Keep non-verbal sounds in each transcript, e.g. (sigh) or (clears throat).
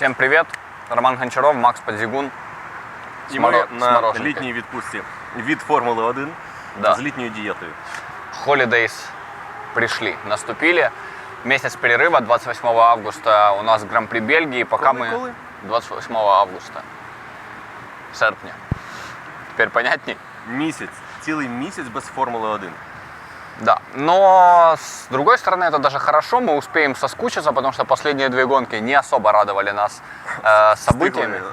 Всем привет! Роман Гончаров, Макс Подзигун. І ми Сморо- на смороженкой. літній відпустці від Формули 1 Да. з літньою дієтою. Holidays пришли, наступили. Месяц перерыва, 28 августа у нас Гран-при Бельгии, пока Коли, мы... коли? 28 августа. Серпня. Теперь понятней? Місяць, цілий місяць без Формули 1. Да, но с другой стороны это даже хорошо, мы успеем соскучиться, потому что последние две гонки не особо радовали нас э, событиями. Встигли,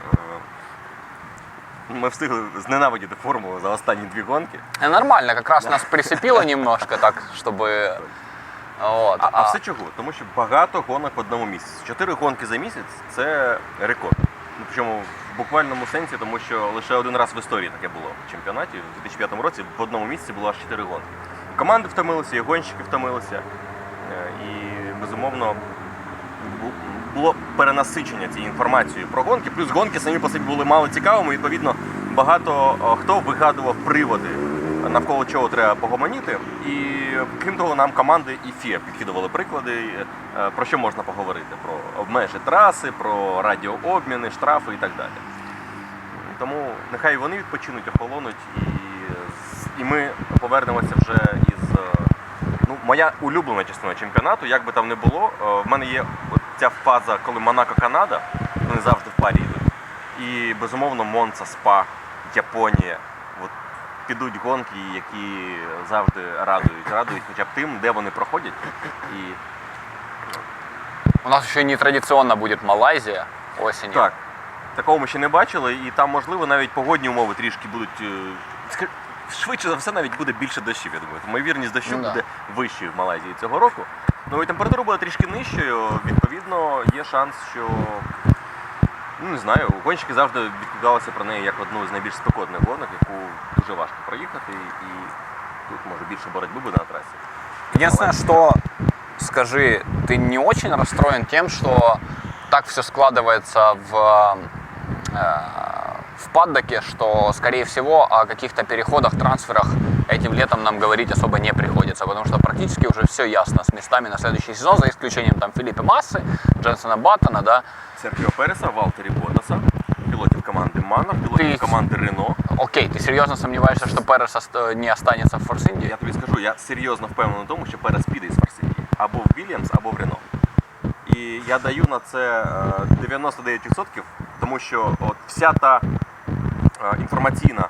е, Ми встигли зненавидіти формулу за останні дві гонки. И нормально, как раз нас прицепило немножко так, чтобы... Вот. А, а все чого? Тому що багато гонок в одному місяці. Чотири гонки за місяць це рекорд. Ну, причому в буквальному сенсі, тому що лише один раз в історії таке було в чемпіонаті. У 2005 році в одному місяці було аж чотири гонки. Команди втомилися, і гонщики втомилися. Е, І безумовно було перенасичення цією інформацією про гонки. Плюс гонки самі по собі були мало цікавими. Відповідно, багато хто вигадував приводи, навколо чого треба погомоніти. І крім того, нам команди і ФІА підкидували приклади, е, про що можна поговорити: про обмежі траси, про радіообміни, штрафи і так далі. Тому нехай вони відпочинуть, охолонуть, і, ми повернемося вже із. е, Ну, моя улюблена частина чемпіонату, як би там не було, е, в мене є ця фаза, коли Монако-Канада, вони завжди в парі йдуть. І безумовно Монца, Спа, Японія. От підуть гонки, які завжди радують. Радують хоча б тим, де вони проходять. І У нас еще нетрадиционно будет Малайзия осенью. так, такого ми ще не бачили, і там, можливо, навіть погодні умови трішки будуть е, ска- Швидше за все, навіть буде більше дощів, я думаю. Ймовірність дощу Ну да. буде вищою в Малайзії цього року. Ну і температура буде трішки нижчою. Відповідно, є шанс, що ну не знаю, гонщики завжди відкликалися про неї як одну з найбільш спекотних гонок, яку дуже важко проїхати, і тут може більше боротьби буде на трасі. Единственное, что скажи, ты не очень расстроен тем, что так все складывается в, э, в паддоке, что, скорее всего, о каких-то переходах, трансферах этим летом нам говорить особо не приходится, потому что практически уже все ясно с местами на следующий сезон, за исключением там Филиппа Массы, Дженсона Баттона, да. Серхіо Переса, Валтері Ботаса, пілотів команди Манор, пілотів Ти- команди Рено. Окей, ты серьезно сомневаешься, что Перес ост- не останется в Форс Инди? Я тобі скажу, я серйозно впевнений в тому, що Перес піде із Форсинії. Або в Вільямс, або в Рено. І я даю на це е, 99%, тому що от вся та е, інформаційна,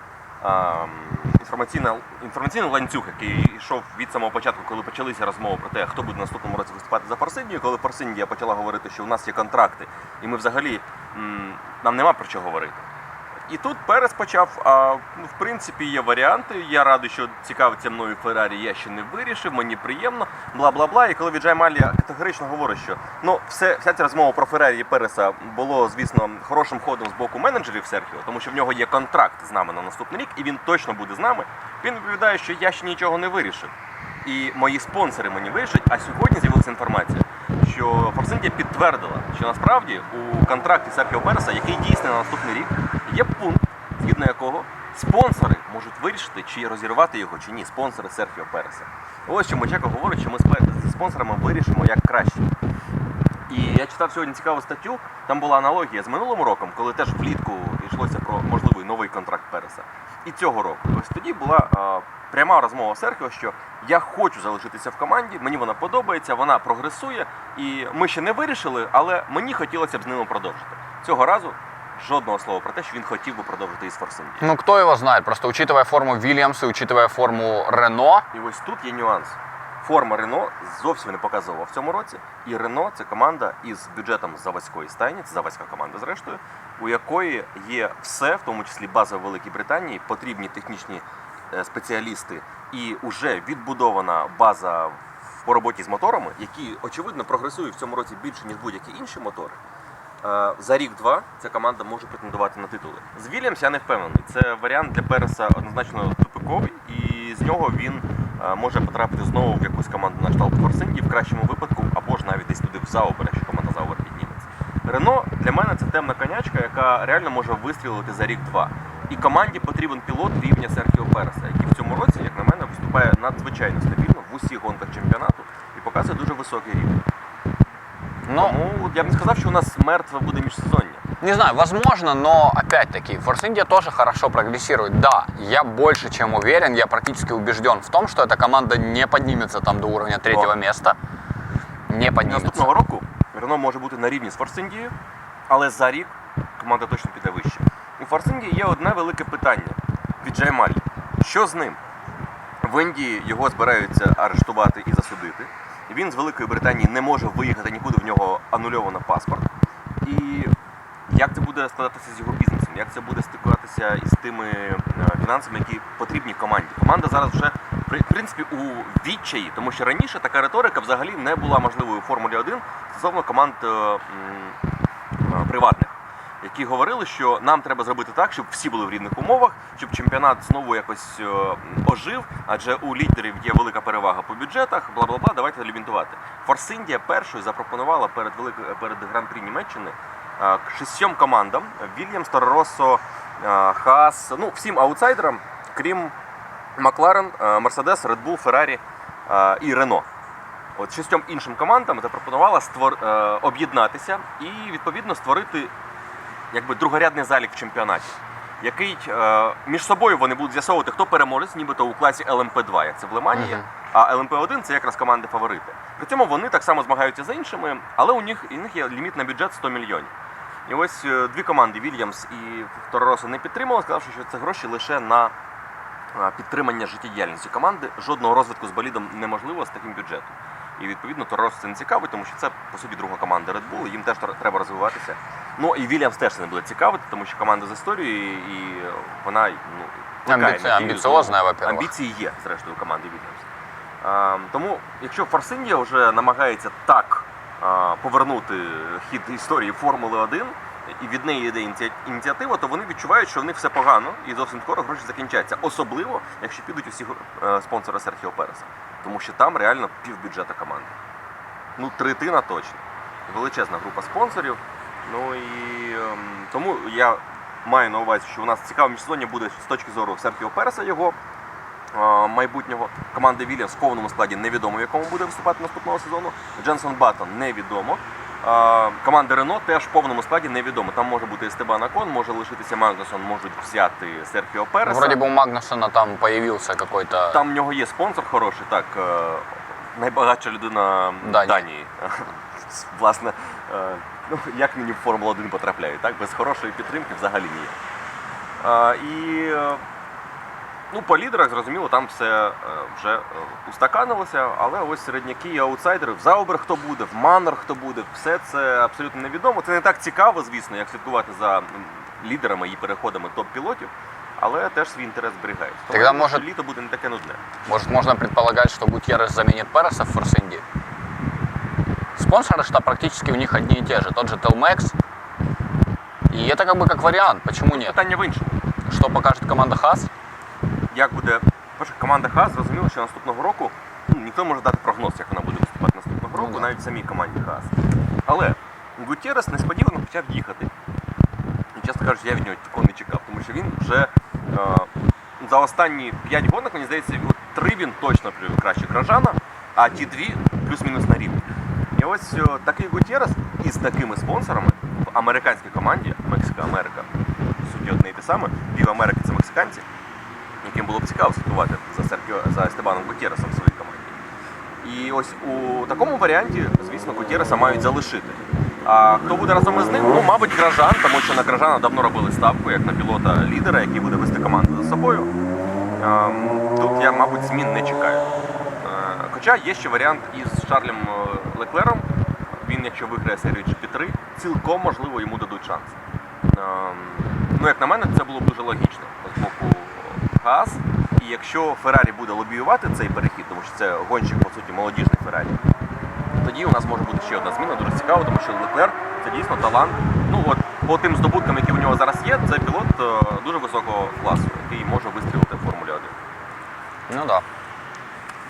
інформаційна, інформаційний ланцюг, який йшов від самого початку, коли почалися розмови про те, хто буде наступному році виступати за Форсиндію, коли Форсиндія почала говорити, що у нас є контракти, і ми взагалі нам нема про що говорити. І тут Перес почав. А, ну, в принципі, є варіанти. Я радий, що цікавиться мною Феррарі, я ще не вирішив, мені приємно, бла бла бла. І коли Віджай Малія категорично говорить, що ну все, вся ця розмова про Феррарі і Переса було, звісно, хорошим ходом з боку менеджерів Серхіо, тому що в нього є контракт з нами на наступний рік, і він точно буде з нами. Він відповідає, що я ще нічого не вирішив. І мої спонсори мені вирішать. А сьогодні з'явилася інформація, що Форсиндія підтвердила, що насправді у контракті Серхіо Переса, який дійсний на наступний рік, є пункт, згідно якого спонсори можуть вирішити, чи розірвати його, чи ні. Спонсори Серхіо Переса. Ось що Мочако говорить, що ми зі спонсорами вирішимо як краще. І я читав сьогодні цікаву статтю. Там була аналогія з минулим роком, коли теж влітку йшлося про можливий новий контракт Переса. І цього року. Ось тоді була е, пряма розмова Серхіо, що я хочу залишитися в команді, мені вона подобається, вона прогресує, і ми ще не вирішили, але мені хотілося б з ними продовжити. Цього разу жодного слова про те, що він хотів би продовжити із Форсинді. Ну, кто его знает, просто учитывая форму Вильямса, учитывая форму Рено, І ось тут є нюанс. Форма Рено зовсім не показова в цьому році. І Рено це команда із бюджетом заводської стайні, це заводська команда, зрештою, у якої є все, в тому числі база в Великій Британії, потрібні технічні е, спеціалісти, і вже відбудована база по роботі з моторами, які очевидно прогресують в цьому році більше ніж будь-які інші мотори. Е, За рік-два ця команда може претендувати на титули. З Вільямс я не впевнений. Це варіант для Переса однозначно тупиковий, і з нього він е, може потрапити знову в якусь команду на кшталт Форсинді в кращому випадку, або ж навіть десь туди в Заубер, якщо команда Заубер підніметься. Рено для мене це темна конячка, яка реально може вистрілити за рік-два. І команді потрібен пілот рівня Серхіо Переса, який в цьому році, як на мене, виступає надзвичайно стабільно в усіх гонках чемпіонату і показує дуже високий рівень. Ну, Тому я б не сказав, що у нас мертве буде міжсезоння. Не знаю, возможно, но опять-таки Force India тоже хорошо прогрессирует. Да, я больше чем уверен, я практически убежден в том, что эта команда не поднимется там до уровня третьего О. места. Не поднимется. Наступного року Рено може бути на рівні з Форсиндією, але за рік команда точно піде вище. У Форсиндії є одне велике питання від Джаймалі. Що з ним? В Індії його збираються арештувати і засудити. Він з Великої Британії не може виїхати нікуди, в нього анульовано паспорт. І як це буде складатися з його бізнесом? Як це буде стикуватися із тими е, фінансами, які потрібні команді? Команда зараз вже в принципі у відчаї, тому що раніше така риторика взагалі не була можливою у Формулі 1 стосовно команд е, е, приватних, які говорили, що нам треба зробити так, щоб всі були в рівних умовах, щоб чемпіонат знову якось е, ожив, адже у лідерів є велика перевага по бюджетах, бла бла бла. Давайте лімітувати. Форс Індія першою запропонувала перед великою перед гран-прі Німеччини е, шістьом командам: Вільямс, Торросо, е, Хас, ну всім аутсайдерам, крім Макларен, Мерседес, Bull, Феррарі і Рено. От шістьом іншим командам запропонувала створ... об'єднатися і відповідно створити якби другорядний залік в чемпіонаті, який е, між собою вони будуть з'ясовувати, хто переможець, нібито у класі ЛМП2, як це в Лимані є. Мгм. А ЛМП1 це якраз команди фаворити. При цьому вони так само змагаються за іншими, але у них, у них є ліміт на бюджет 100 мільйонів. І ось е, дві команди Вільямс і Торросо не підтримали, сказавши, що це гроші лише на е, підтримання життєдіяльності команди. Жодного розвитку з болідом неможливо з таким бюджетом. І відповідно Торросо це не цікавить, тому що це по собі друга команда Red Bull, їм теж треба розвиватися. Ну і Вільямс теж це не буде цікавити, тому що команда з історією, і вона ну, Амбіці- амбіціозна, во-первых. Амбіції є, зрештою, у команди Вільямс. А, тому, якщо Форсиндія вже намагається так а, повернути хід історії Формули 1, і від неї йде ініціатива, то вони відчувають, що в них все погано і зовсім скоро гроші закінчаться. Особливо, якщо підуть усі е, спонсори Серхіо Переса. Тому що там реально півбюджета команди. Ну, третина точно. Величезна група спонсорів. Ну і ем, тому я маю на увазі, що у нас цікаве міжсезоння буде з точки зору Серхіо Переса, його е, майбутнього. Команди Вільямс в повному складі невідомо, в якому буде виступати наступного сезону. Дженсон Баттон невідомо. Команда Рено теж в повному складі невідомо. Там може бути Естебан Акон, може лишитися Магнусон, можуть взяти Серхіо Переса. Вроде бы у Магнусона там появился какой-то... Там в нього є спонсор хороший, так. е, Найбагатша людина Данії. Данії. (laughs) Власне, е, ну, як мені в Формулу 1 потрапляють, так? Без хорошої підтримки взагалі ніяк. Е, І ну, по лідерах, зрозуміло, там все е, вже е, устаканилося, але ось середняки і аутсайдери, в Заубер хто буде, в Маннер хто буде, все це абсолютно невідомо. Це не так цікаво, звісно, як слідкувати за м, лідерами і переходами топ-пілотів, але теж свій інтерес зберігають. Тому Тогда, я думаю, може- що літо буде не таке нудне. Может, можно предполагать, что Гутьеррес заменит Переса в Force India? Спонсоры что практически у них одни и те же. Тот же Telmex. И это как бы как вариант. Почему нет? Питання в іншому. Что покажет команда Хас? Як буде перше, команда Хас зрозуміло, що наступного року ну, ніхто не може дати прогноз, як вона буде виступати наступного Ну, року, да. навіть самій команді Хас. Але Гутєрес несподівано почав їхати. І чесно кажучи, я від нього такого не чекав, тому що він вже е, за останні 5 гонок, мені здається, от три він точно краще Гражана, а ті дві плюс-мінус на рівні. І ось е, такий Гутєрес із такими спонсорами в американській команді Мексика Америка, суті одне і те саме, пів Америки це мексиканці, яким було б цікаво слідкувати за Серхіо за Естебаном Гутєресом в своїй команді. І ось у такому варіанті, звісно, Гутєреса мають залишити. А хто буде разом із ним? Ну, мабуть, Гражан, тому що на Гражана давно робили ставку як на пілота лідера, який буде вести команду за собою. Ем, Тут я, мабуть, змін не чекаю. Е, Хоча є ще варіант із Шарлем е, Леклером. Він, якщо виграє серію GP3, цілком можливо йому дадуть шанс. Ем, Ну, як на мене, це було б дуже логічно Хаас. І якщо Феррарі буде лобіювати цей перехід, тому що це гонщик, по суті, молодіжний Феррарі, тоді у нас може бути ще одна зміна, дуже цікаво, тому що Леклер це дійсно талант. Ну от по тим здобуткам, які у нього зараз є, це пілот е, дуже високого класу, який може вистрілити в Формулі 1. Ну да.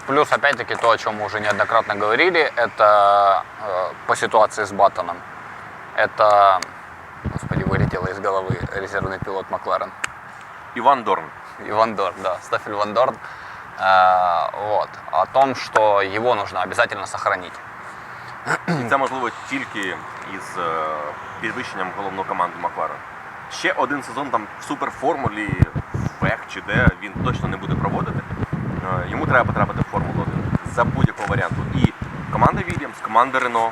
Плюс, опять-таки, то, о чем мы уже неоднократно говорили, это э, по ситуации с Баттоном. Это, господи, вылетело из головы резервный пилот Макларен. Іван Дорн. Иван Дорн, да, Стаффель Ван Дорн. Э, вот. О том, что его нужно обязательно сохранить. Це можливо тільки із е, підвищенням головного команди Макларен. Ще один сезон там в суперформулі, ВЕК чи де він точно не буде проводити. Е, Йому треба потрапити в Формулу 1 за будь-якого варіанту. І команда Вільямс, команда Рено,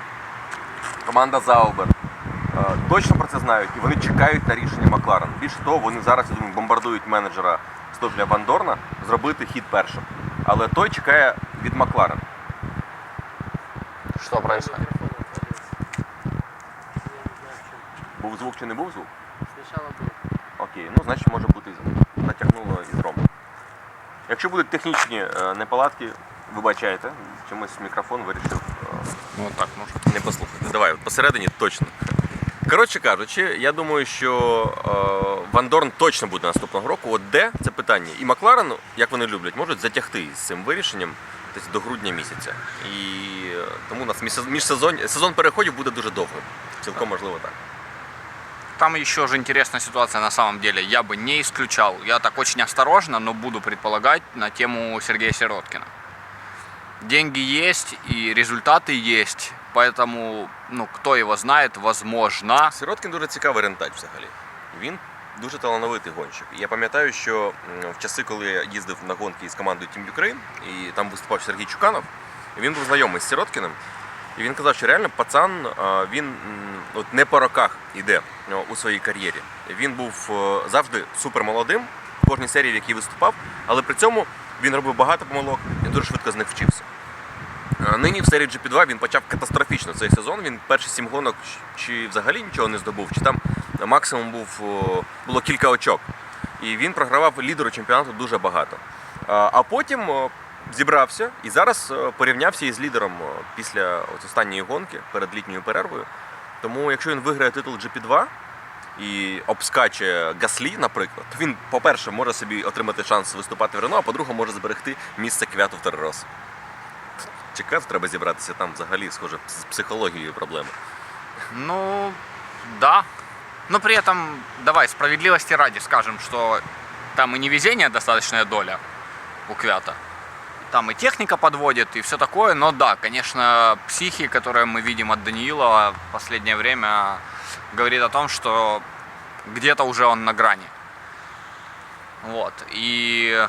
команда Заубер е, точно про це знають і вони чекають на рішення Макларен. Більше того, вони зараз я думаю, бомбардують менеджера Стофля Вандорна зробити хід першим. Але той чекає від Макларен. Что происходит? Був звук чи не був звук? Сначала был. Окей, ну значить може бути натягнуло із рому. Якщо будуть технічні е, неполадки, вибачайте, чомусь мікрофон вирішив е, Ну, так можно. не послухати. Давай, от посередині точно. Коротше кажучи, я думаю, що е, Ван точно буде наступного року. От де це питання? І Макларен, як вони люблять, можуть затягти з цим вирішенням десь до грудня місяця. І е, тому у нас міжсезон сезон переходів буде дуже довгим. Цілком можливо так. Там еще же интересная ситуация на самом деле. Я бы не исключал. Я так очень осторожно, но буду предполагать на тему Сергея Сироткина. Деньги есть и результаты есть. Поэтому, ну, кто его знает, возможно. Сироткін дуже цікавий рентач взагалі. Він дуже талановитий гонщик. Я пам'ятаю, що в часи, коли я їздив на гонки із командою Team Ukraine, і там виступав Сергій Чуканов, він був знайомий з Сироткіним. І він казав, що реально пацан він от не по роках йде у своїй кар'єрі. Він був е, завжди супермолодим в кожній серії, в якій виступав, але при цьому він робив багато помилок і дуже швидко з них вчився. А Нині в серії GP2 він почав катастрофічно цей сезон. Він перші сім гонок чи взагалі нічого не здобув, чи там максимум був було кілька очок. І він програвав лідеру чемпіонату дуже багато. А а потім зібрався і зараз порівнявся із лідером після останньої гонки перед літньою перервою. Тому якщо він виграє титул GP2 і обскаче Гаслі, наприклад, то він, по-перше, може собі отримати шанс виступати в Рено, а по-друге, може зберегти місце квяту в Терророс. Чекати треба зібратися там взагалі, схоже, з психологією проблеми. Ну, да. Но при этом, давай, справедливости ради скажем, что там и не везение достаточная доля у Квята. Там и техника подводит, и все такое. Но да, конечно, психи, которые мы видим от Даниила в последнее время, говорит о том, что где-то уже он на грани. Вот. И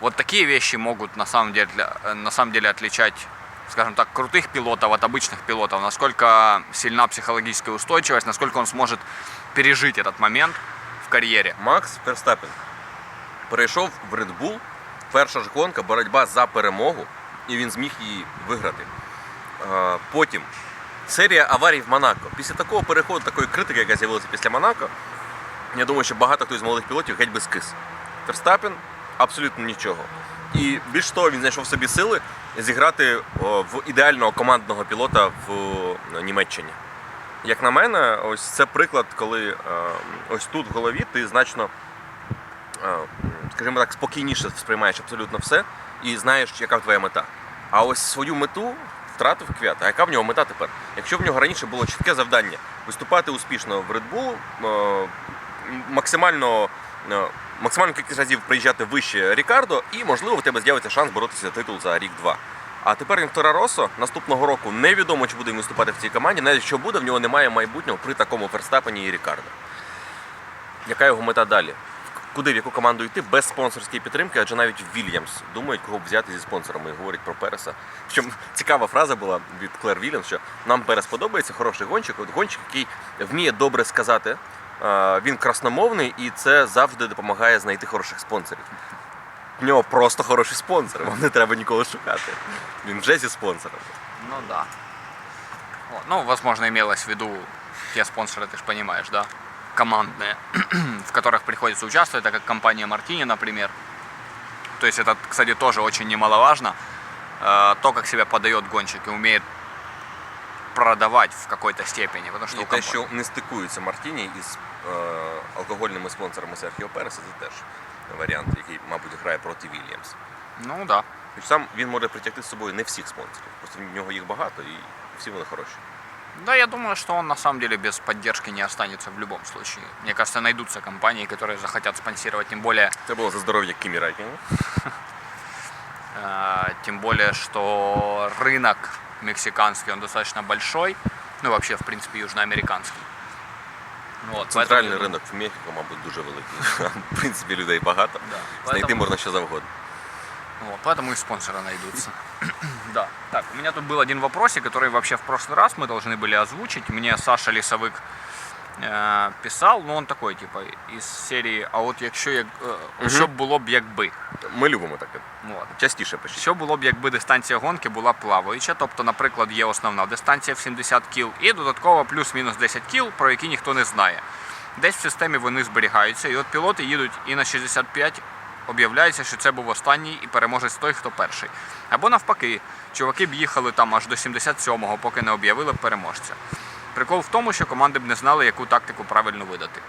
вот такие вещи могут на самом деле, э, на самом деле отличать, скажем так, крутых пилотов от обычных пилотов. Насколько сильна психологическая устойчивость, насколько он сможет пережить этот момент в карьере. Макс Ферстапен перейшов в Red Bull, перша ж гонка, боротьба за перемогу, і він зміг її виграти. Е, Потім серія аварій в Монако. Після такого переходу, такої критики, яка з'явилася після Монако, я думаю, що багато хто з молодих пілотів геть би скис. Ферстапен абсолютно нічого. І більш того, він знайшов собі сили зіграти в ідеального командного пілота в Німеччині. Як на мене, ось це приклад, коли е, ось тут в голові ти значно, е, скажімо так, спокійніше сприймаєш абсолютно все і знаєш, яка твоя мета. А ось свою мету втратив квят. А яка в нього мета тепер? Якщо в нього раніше було чітке завдання виступати успішно в Red Bull, е, максимально, максимальну кількість разів приїжджати вище Рікардо, і можливо в тебе з'явиться шанс боротися за титул за рік-два. А тепер він в Тора Росо наступного року невідомо, чи буде він виступати в цій команді. Навіть що буде, в нього немає майбутнього при такому Ферстапені і Рікардо. Яка його мета далі? Куди в яку команду йти без спонсорської підтримки, адже навіть Вільямс думають, кого б взяти зі спонсорами і говорять про Переса. Причому цікава фраза була від Клер Вільямс, що нам Перес подобається, хороший гонщик, от гонщик, який вміє добре сказати. е, Він красномовний і це завжди допомагає знайти хороших спонсорів. В нього просто хороші спонсори, вам не треба нікого шукати. Він вже зі спонсорами. Ну да. Вот. Ну, возможно, имелось в виду те спонсоры, ты же понимаешь, да? Командные, (clears throat) в которых приходится участвовать, так как компания Мартини, например. То есть это, кстати, тоже очень немаловажно. Э, То, как себя подает гонщик и умеет продавать в какой-то степени. Потому что І у те, комп- що не стикується Мартіні із е, алкогольними спонсорами Серхіо Переса, це теж варіант, який, мабуть, грає проти Вільямс. Ну да. Хоч сам він може притягти з собою не всіх спонсорів, просто в нього їх багато і всі вони хороші. Да, я думаю, что он на самом деле без поддержки не останется в любом случае. Мне кажется, найдутся компании, которые захотят спонсировать, тем более Це було за здоров'я Кімі Райкіна. (laughs) Э, Тем более, что рынок мексиканский, он достаточно большой, ну вообще, в принципе, южноамериканский. Вот, Центральний поэтому я ринок в Мехіко, мабуть, дуже великий. В принципі, людей багато. Да. Знайти Поэтому- можна що завгодно. Вот, поэтому и спонсоры найдутся. (clears throat) да. Так, у меня тут был один вопросик, который вообще в прошлый раз мы должны были озвучить. Мне Саша Лісовик э, писал, ну он такой, типа, из серии, а от якщо як, е, що було б якби. Ми любимо таке. Вот. Частіше пишіть. Що було б, якби дистанція гонки була плаваюча, тобто, наприклад, є основна дистанція в 70 кіл і додатково плюс-мінус 10 кіл, про які ніхто не знає. Десь в системі вони зберігаються, і от пілоти їдуть і на 65 об'являється, що це був останній і переможець той, хто перший. Або навпаки, чуваки б їхали там аж до 77-го, поки не об'явили переможця. Прикол в тому, що команди б не знали, яку тактику правильно видати.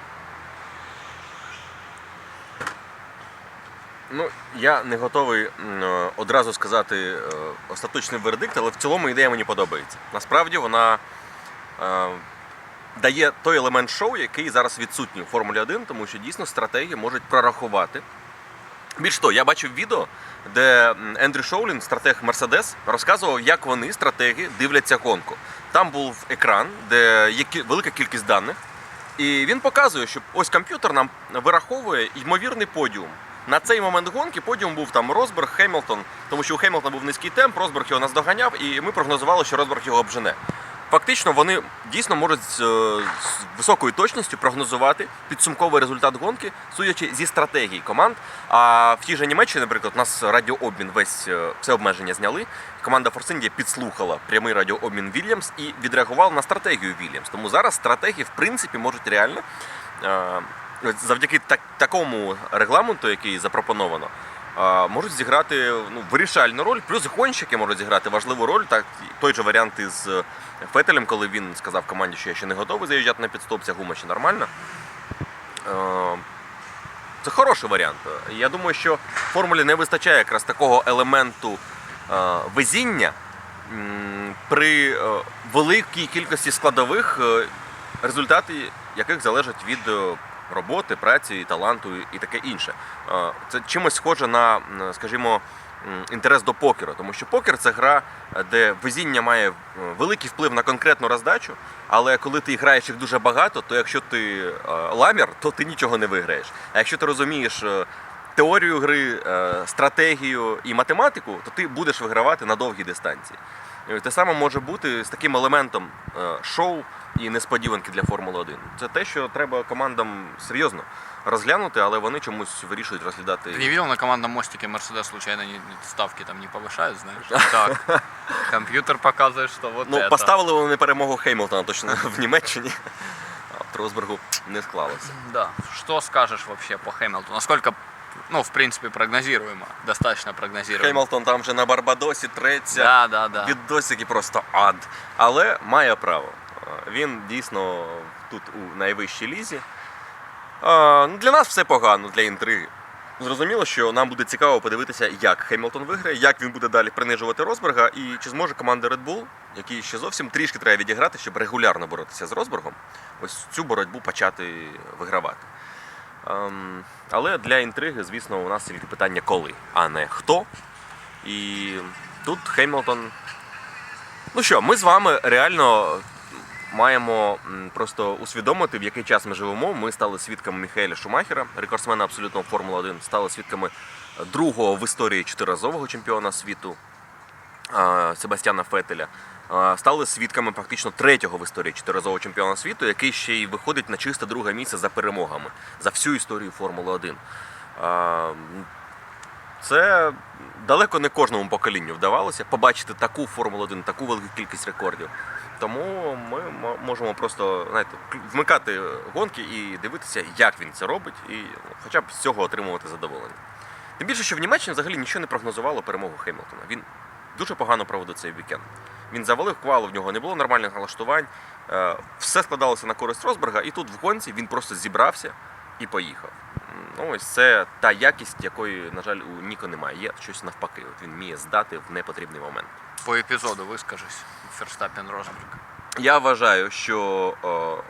Ну, я не готовий е, одразу сказати е, остаточний вердикт, але в цілому ідея мені подобається. Насправді вона е, дає той елемент шоу, який зараз відсутній у Формулі 1, тому що дійсно стратегії можуть прорахувати. Більш того, я бачив відео, де Ендрю Шоулін, стратег Мерседес, розказував, як вони, стратеги, дивляться гонку. Там був екран, де є велика кількість даних, і він показує, що ось комп'ютер нам вираховує ймовірний подіум. На цей момент гонки подіум був там Розберг, Хемілтон, тому що у Хемілтона був низький темп, Розберг його наздоганяв, і ми прогнозували, що Розберг його обжене. Фактично, вони дійсно можуть з, е, з високою точністю прогнозувати підсумковий результат гонки, судячи зі стратегії команд. А в тій же Німеччині, наприклад, у нас радіообмін весь е, все обмеження зняли. Команда India підслухала прямий радіообмін Вільямс і відреагувала на стратегію Вільямс. Тому зараз стратегії, в принципі, можуть реально е, завдяки так, такому регламенту, який запропоновано, можуть зіграти ну, вирішальну роль. Плюс гонщики можуть зіграти важливу роль. Так, той же варіант із е, Фетелем, коли він сказав команді, що я ще не готовий заїжджати на підстоп, ця гума ще нормальна. Е, Це хороший варіант. Я думаю, що формулі не вистачає якраз такого елементу е, везіння при великій кількості складових, результати яких залежать від роботи, праці, таланту і таке інше. Е, Це чимось схоже на, скажімо, інтерес до покеру, тому що покер це гра, де везіння має е, великий вплив на конкретну роздачу, але коли ти граєш їх дуже багато, то якщо ти е, ламір, то ти нічого не виграєш. А якщо ти розумієш теорію гри, стратегію і математику, то ти будеш вигравати на довгій дистанції. І Те саме може бути з таким елементом е, шоу і несподіванки для Формули 1. Це те, що треба командам серйозно розглянути, але вони чомусь вирішують розглядати. Ты не видел на командном мостике Мерседес случайно не- ставки там не повышают, знаешь? (laughs) Так. Компьютер показывает, что вот Ну, это. поставили вони перемогу Хеймлтона точно в Німеччині. А от Росбергу не склалося. Да. Что скажешь вообще по Хэмилтону? Насколько, ну, в принципе, прогнозируемо, достаточно прогнозируемо. Хеймлтон там вже на Барбадосі треться. Да, да, да. Відосики просто ад. Але має право. Е, Він дійсно тут у найвищій лізі. Е, ну, Для нас все погано, для інтриги. Зрозуміло, що нам буде цікаво подивитися, як Хемілтон виграє, як він буде далі принижувати Росберга, і чи зможе команда Red Bull, якій ще зовсім трішки треба відіграти, щоб регулярно боротися з Росбергом, ось цю боротьбу почати вигравати. Ем, але для інтриги, звісно, у нас тільки питання коли, а не хто. І тут Хемілтон. Ну що, ми з вами реально маємо просто усвідомити, в який час ми живемо. Ми стали свідками Міхаеля Шумахера, рекордсмена абсолютного Формули 1, стали свідками другого в історії чотириразового чемпіона світу Себастьяна Фетеля. Стали свідками практично третього в історії чотириразового чемпіона світу, який ще й виходить на чисте друге місце за перемогами за всю історію Формули 1. Це далеко не кожному поколінню вдавалося побачити таку Формулу 1, таку велику кількість рекордів. Тому ми можемо просто знаєте, вмикати гонки і дивитися, як він це робить, і хоча б з цього отримувати задоволення. Тим більше, що в Німеччині взагалі нічого не прогнозувало перемогу Хемілтона. Він дуже погано проводив цей вікенд. Він завалив квалу, в нього не було нормальних налаштувань. е, Все складалося на користь Росберга, і тут в гонці він просто зібрався і поїхав. Ну, ось це та якість, якої, на жаль, у Ніко немає. Є щось навпаки. От він вміє здати в непотрібний момент. По эпизоду выскажись. Ферстаппен Розберг. Я вважаю, що е,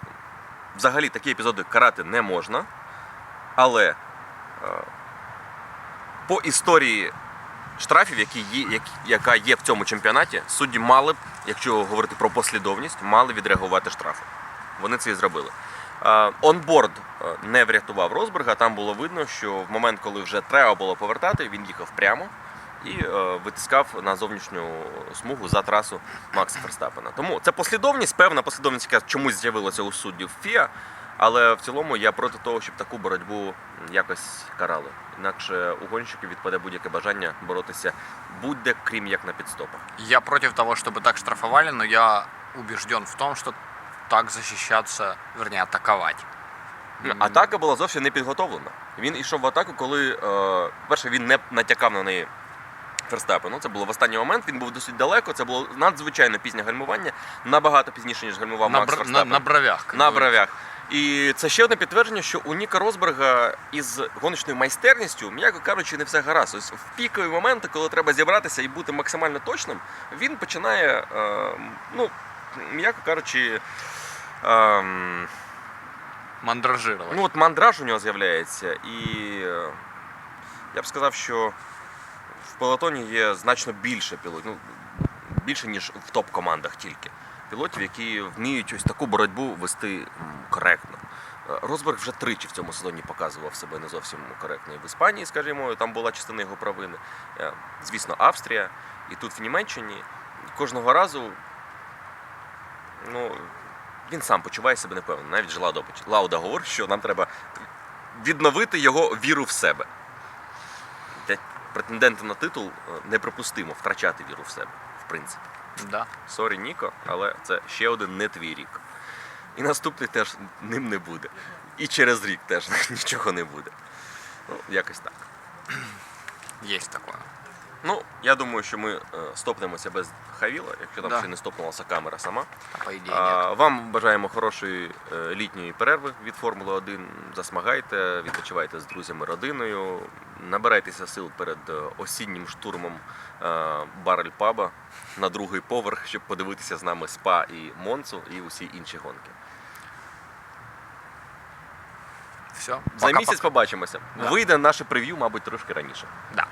взагалі такі епізоди карати не можна, але е, по історії штрафів, які є, яка є в цьому чемпіонаті, судді мали б, якщо говорити про послідовність, мали відреагувати штрафи. Вони це і зробили. Онборд е, не врятував Росберга. Там було видно, що в момент, коли вже треба було повертати, він їхав прямо і е, витискав на зовнішню смугу за трасу Макса Ферстапена. Тому це послідовність, певна послідовність, яка чомусь з'явилася у суддів ФІА. Але в цілому я проти того, щоб таку боротьбу якось карали. Інакше у гонщиків відпаде будь-яке бажання боротися будь-де, крім як на підстопах. Я против того, чтобы так штрафовали, но я убежден в том, что так защищаться, вернее, атаковать. Ну, Атака була зовсім не підготовлена. Він йшов в атаку, коли е, перше він не натякав на неї Ферстапену. Це було в останній момент. Він був досить далеко. Це було надзвичайно пізнє гальмування, набагато пізніше ніж гальмував на, Макс бр- Ферстапен. на бровях. на бровях. І це ще одне підтвердження, що у Ніка Росберга із гоночною майстерністю, м'яко кажучи, не все гаразд. Ось в пікові моменти, коли треба зібратися і бути максимально точним, він починає, е, ну, м'яко кажучи, е, Мандражировать. ну от мандраж у нього з'являється. І е, я б сказав, що в пелотоні є значно більше пілотів, ну, більше, ніж в топ-командах тільки. Пілотів, які вміють ось таку боротьбу вести коректно. Е, Росберг вже тричі в цьому сезоні показував себе не зовсім коректно. І в Іспанії, скажімо, там була частина його провини. Е, Звісно, Австрія, і тут в Німеччині. Кожного разу ну, він сам почуває себе непевно. Навіть же Лауда, Лауда говорить, що нам треба відновити його віру в себе. Для претендента на титул е, неприпустимо втрачати віру в себе, в принципі. Да. Сорі, Ніко, але це ще один не твій рік. І наступний теж ним не буде. І через рік теж (laughs) нічого не буде. Ну, якось так. Есть такое. Ну, я думаю, що ми е, стопнемося без Хавіла, якщо там Да. ще не стопнулася камера сама. А по нет. А, вам бажаємо хорошої е, літньої перерви від Формули 1. Засмагайте, відпочивайте з друзями, родиною, набирайтеся сил перед е, осіннім штурмом Барель Паба на другий поверх, щоб подивитися з нами СПА і Монцу і усі інші гонки. Все. За місяць побачимося. Да. Вийде наше прев'ю, мабуть, трошки раніше. Да.